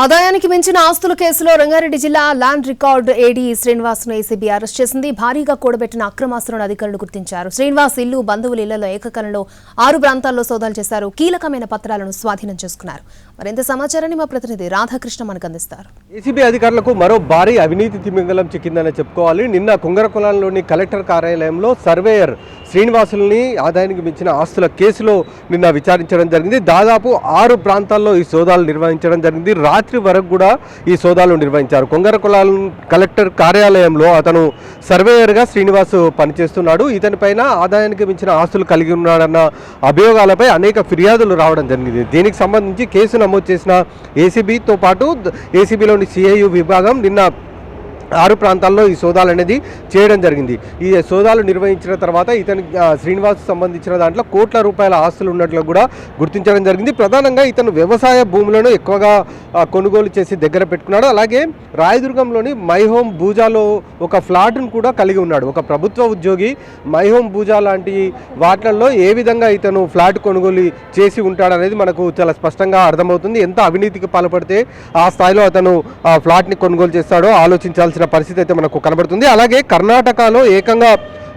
ఆదాయానికి మించిన ఆస్తుల కేసులో రంగారెడ్డి జిల్లా ల్యాండ్ రికార్డ్ ఏడీ శ్రీనివాస్ను ఏసీబీ అరెస్ట్ చేసింది. భారీగా కూడబెట్టిన అక్రమాస్తులను అధికారులు గుర్తించారు. శ్రీనివాస్ ఇల్లు బంధువుల ఇళ్ళలో ఏకకాలంలో ఆరు ప్రాంతాల్లో సోదాలు చేశారు. కీలకమైన పత్రాలను స్వాధీనం చేసుకున్నారు. మరింత సమాచారాన్ని మా ప్రతినిధి రాధాకృష్ణ మనకు అందిస్తారు. ఏసీబీ అధికారులకు మరో భారీ అవినీతి తిమింగలం చిక్కిందని చెప్పుకోవాలి. నిన్న కుంగరకులంలోని కలెక్టర్ కార్యాలయంలో సర్వేయర్ శ్రీనివాసుల్ని ఆదాయానికి మించిన ఆస్తుల కేసులో నిన్న విచారించడం జరిగింది. దాదాపు ఆరు ప్రాంతాల్లో ఈ సోదాలు నిర్వహించడం జరిగింది. రాత్రి వరకు కూడా ఈ సోదాలు నిర్వహించారు. కొంగరకులాల కలెక్టర్ కార్యాలయంలో అతను సర్వేయర్గా శ్రీనివాస్ పనిచేస్తున్నాడు. ఇతనిపైన ఆదాయానికి మించిన ఆస్తులు కలిగి ఉన్నాడన్న అభియోగాలపై అనేక ఫిర్యాదులు రావడం జరిగింది. దీనికి సంబంధించి కేసు నమోదు చేసిన ఏసీబీతో పాటు ఏసీబీలోని సిఐయు విభాగం నిన్న ఆరు ప్రాంతాల్లో ఈ సోదాలు అనేది చేయడం జరిగింది. ఈ సోదాలు నిర్వహించిన తర్వాత ఇతని శ్రీనివాస్ సంబంధించిన దాంట్లో కోట్ల రూపాయల ఆస్తులు ఉన్నట్లు కూడా గుర్తించడం జరిగింది. ప్రధానంగా ఇతను వ్యవసాయ భూములను ఎక్కువగా కొనుగోలు చేసి దగ్గర పెట్టుకున్నాడు. అలాగే రాయదుర్గంలోని మైహోమ్ భూజాలో ఒక ఫ్లాట్ను కూడా కలిగి ఉన్నాడు. ఒక ప్రభుత్వ ఉద్యోగి మైహోమ్ భూజా లాంటి వాటిల్లో ఏ విధంగా ఇతను ఫ్లాట్ కొనుగోలు చేసి ఉంటాడనేది మనకు చాలా స్పష్టంగా అర్థమవుతుంది. ఎంత అవినీతికి పాల్పడితే ఆ స్థాయిలో అతను ఆ ఫ్లాట్ని కొనుగోలు చేస్తాడో ఆలోచించాల్సిన పరిస్థితి అయితే మనకు కనబడుతుంది. అలాగే కర్ణాటకలో ఏకంగా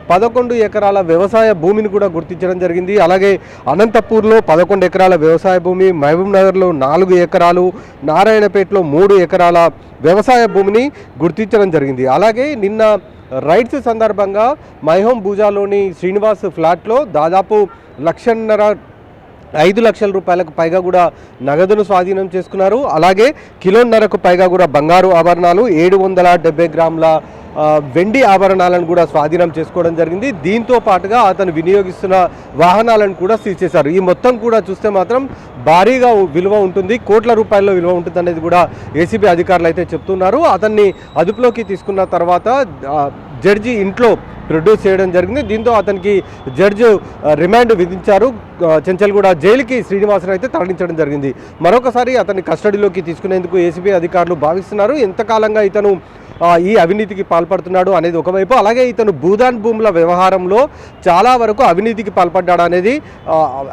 పదకొండు ఎకరాల వ్యవసాయ భూమిని కూడా గుర్తించడం జరిగింది. అలాగే అనంతపూర్లో పదకొండు ఎకరాల వ్యవసాయ భూమి మహబూబ్ నగర్లో నాలుగు ఎకరాలు నారాయణపేటలో మూడు ఎకరాల వ్యవసాయ భూమిని గుర్తించడం జరిగింది. అలాగే నిన్న రైట్స్ సందర్భంగా మైహోం భూజాలోని శ్రీనివాస్ ఫ్లాట్లో దాదాపు లక్షన్నర ఐదు లక్షల రూపాయలకు పైగా కూడా నగదును స్వాధీనం చేసుకున్నారు. అలాగే కిలోన్నరకు పైగా కూడా బంగారు ఆభరణాలు ఏడు వందల డెబ్బై గ్రాముల వెండి ఆభరణాలను కూడా స్వాధీనం చేసుకోవడం జరిగింది. దీంతో పాటుగా అతను వినియోగిస్తున్న వాహనాలను కూడా సీజ్ చేశారు. ఈ మొత్తం కూడా చూస్తే మాత్రం భారీగా విలువ ఉంటుంది. కోట్ల రూపాయల్లో విలువ ఉంటుంది అనేది కూడా ఏసీబీ అధికారులు అయితే చెప్తున్నారు. అతన్ని అదుపులోకి తీసుకున్న తర్వాత జడ్జి ఇంట్లో ప్రొడ్యూస్ చేయడం జరిగింది. దీంతో అతనికి జడ్జి రిమాండ్ విధించారు. చెంచల్గూడ జైలుకి శ్రీనివాసన్ అయితే తరలించడం జరిగింది. మరొకసారి అతన్ని కస్టడీలోకి తీసుకునేందుకు ఏసీబీ అధికారులు భావిస్తున్నారు. ఎంతకాలంగా ఇతను ఈ అవినీతికి పాల్పడుతున్నాడు అనేది ఒకవైపు అలాగే ఇతను భూదాన్ భూముల వ్యవహారంలో చాలా వరకు అవినీతికి పాల్పడ్డాడు అనేది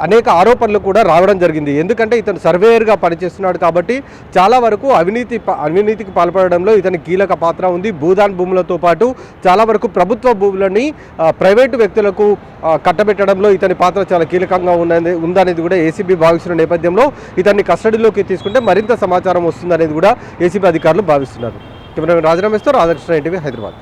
అనేక ఆరోపణలు కూడా రావడం జరిగింది. ఎందుకంటే ఇతను సర్వేయర్గా పనిచేస్తున్నాడు కాబట్టి చాలా వరకు అవినీతి ప- అవినీతికి పాల్పడడంలో ఇతని కీలక పాత్ర ఉంది. భూదాన్ భూములతో పాటు చాలా వరకు ప్రభుత్వ భూములు ఆ, ప్రైవేటు వ్యక్తులకు కట్టబెట్టడంలో ఇతని పాత్ర చాలా కీలకంగా ఉన్నది ఉందనేది కూడా ఏసీబీ భావిస్తున్న నేపథ్యంలో ఇతన్ని కస్టడీలోకి తీసుకుంటే మరింత సమాచారం వస్తుందనేది కూడా ఏసీబీ అధికారులు భావిస్తున్నారు. Cameraman Rajarameshwar Radhakrishna NTV Hyderabad.